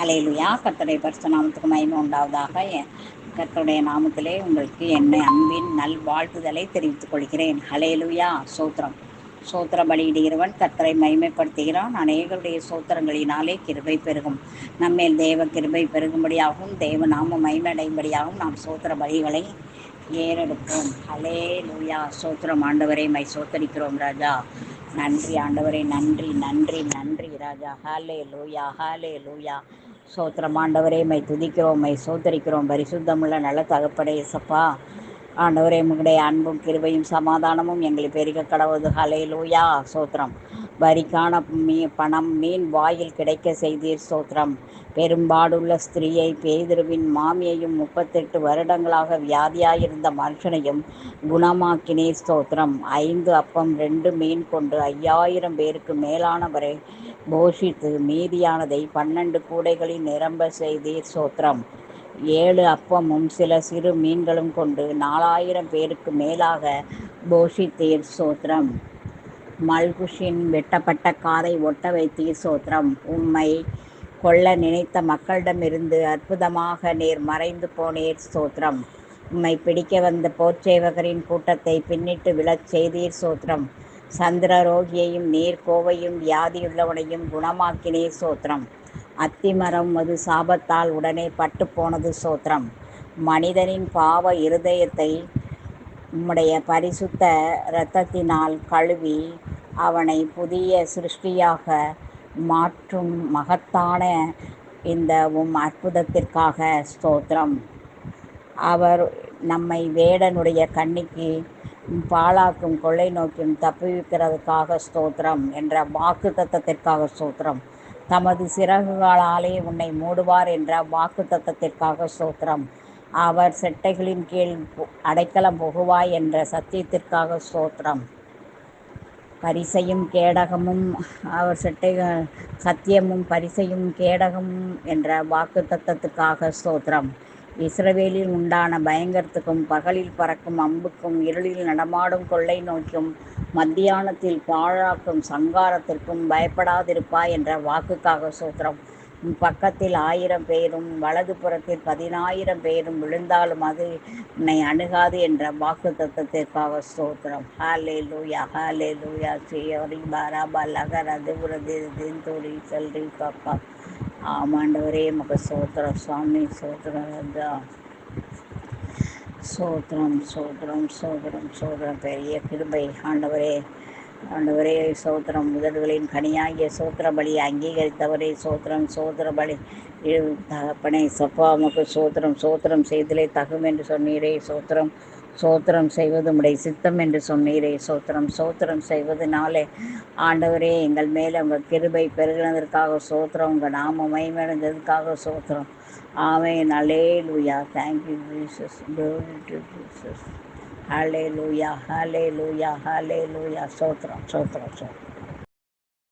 அலையிலுயா கர்த்தருடைய பரிசு நாமத்துக்கு மகிமை உண்டாவதாக. எ- கர்த்தருடைய நாமத்திலே உங்களுக்கு என்னை அன்பின் நல் வாழ்த்துதலை தெரிவித்துக் கொள்கிறேன். ஹலேலுயா சோத்திரம். சோத்திர பலியிடுகிறவன் கர்த்தரை மகிமைப்படுத்துகிறான். அநேகருடைய சோத்திரங்களினாலே கிருபை பெருகும். நம்மேல் தேவ கிருபை பெருகும்படியாகவும் தேவ நாம மகிமையடையும்படியாகவும் நாம் சோத்திர பலிகளை ஏறெடுப்போம். ஹலே லூயா சோத்திரம். ஆண்டவரை மை சோத்தரிக்கிறோம் ராஜா. நன்றி ஆண்டவரே. நன்றி நன்றி நன்றி ராஜா. ஹாலே லூயா ஹாலே லூயா சோத்திரம். ஆண்டவரே மை துதிக்கிறோம் மை சோத்தரிக்கிறோம். பரிசுத்தமுள்ள நல்ல தகப்படே சப்பா ஆண்டவரே உங்களுடைய அன்பும் கிருபையும் சமாதானமும் எங்களை பெருக கடவுது. ஹலே லூயா சோத்திரம். வரிக்கான மீ பணம் மீன் வாயில் கிடைக்க செய்தீர் சோத்திரம். பெரும்பாடுள்ள ஸ்திரீயை பேதுருவின் மாமியையும் முப்பத்தெட்டு வருடங்களாக வியாதியாயிருந்த மனுஷனையும் குணமாக்கினே ஸ்தோத்திரம் ஐந்து அப்பம் ரெண்டு மீன் கொண்டு ஐயாயிரம் பேருக்கு மேலானவரை போஷித்து மீதியானதை பன்னெண்டு கூடைகளில் நிரம்ப செய்தீர் சோத்திரம். ஏழு அப்பமும் சில சிறு மீன்களும் கொண்டு நாலாயிரம் பேருக்கு மேலாக போஷித்தீர் சோத்திரம். மல்குஷின் வெட்டப்பட்ட காதை ஒட்ட வைத்தீர் சோத்திரம். உம்மை கொல்ல நினைத்த மக்களிடமிருந்து அற்புதமாக நீர் மறைந்து போனீர் சோத்திரம். உம்மை பிடிக்க வந்த போர்ச்சேவகரின் கூட்டத்தை பின்னிட்டு விழச் செய்தீர் சோத்திரம். சந்திர ரோகியையும் நீர் கோவையும் வியாதியுள்ளவனையும் குணமாக்கினே சோத்திரம். அத்திமரம் அது சாபத்தால் உடனே பட்டு போனது சோத்திரம். மனிதனின் பாவ இருதயத்தை உம்முடைய பரிசுத்த இரத்தத்தினால் கழுவி அவனை புதிய சிருஷ்டியாக மாற்றும் மகத்தான இந்த உம் அற்புதத்திற்காக ஸ்தோத்திரம். அவர் நம்மை வேடனுடைய கண்ணிக்கு பாழாக்கும் கொள்ளை நோக்கியும் தப்புவிக்கிறதுக்காக ஸ்தோத்திரம் என்ற வாக்கு தத்தத்திற்காக ஸ்தோத்திரம். தமது சிறகுகளாலே உன்னை மூடுவார் என்ற வாக்கு தத்தத்திற்காக ஸ்தோத்திரம். அவர் செட்டைகளின் கீழ் பு- அடைக்கலம் புகுவாய் என்ற சத்தியத்திற்காக ஸ்தோத்திரம். பரிசையும் கேடகமும் அவர் செட்டை சத்தியமும் பரிசையும் கேடகமும் என்ற வாக்கு தத்தத்துக்காக ஸ்தோத்திரம். இஸ்ரவேலில் உண்டான பயங்கரத்துக்கும் பகலில் பறக்கும் அம்புக்கும் இருளில் நடமாடும் கொள்ளை நோக்கும் மத்தியானத்தில் பாழாக்கும் சங்காரத்திற்கும் பயப்படாதிருப்பாய் என்ற வாக்குக்காக சூத்திரம் உன் பக்கத்தில் ஆயிரம் பேரும் வலது புறத்தில் பதினாயிரம் பேரும் விழுந்தாலும் அது உன்னை அணுகாது என்ற வாக்கு தத்துவத்திற்காக ஸ்தோத்திரம். ஹாலே லூயா ஹாலே லூயா ஸ்ரீஹரி பாராபா லகர் அதுபுரதி தின்தோடி செல்றி பாப்பா ஆமாண்டவரே நமக்கு சோத்திரம் சுவாமி சோத்திரம் ராஜா. சோத்திரம் சோத்திரம் சோத்திரம் சோத்திரம் பெரிய கிருபை. ஆண்டவரே ஆண்டவரே சோத்திரம் முதல்களின் கனியாகிய சோத்திர பலி அங்கீகரித்தவரே சோத்திரம் சோத்திர பலி தகப்பனை சப்பா உமக்கு சோத்திரம் சோத்திரம் செய்தலே தகும் என்று சொன்னீரே சோத்திரம். சோத்திரம் செய்வது உடைய சித்தம் என்று சொன்னீரே சோத்திரம். சோத்திரம் செய்வதனாலே ஆண்டவரே எங்கள் மேலே உங்கள் கிருபை பெருகினதற்காக சோத்திரம் உங்கள் நாம மைமடைந்ததுக்காக சோத்திரம். ஆமென். அல்லேலூயா thank you Jesus glory Aleluya, aleluya, aleluya, sotra, sotra, sotra.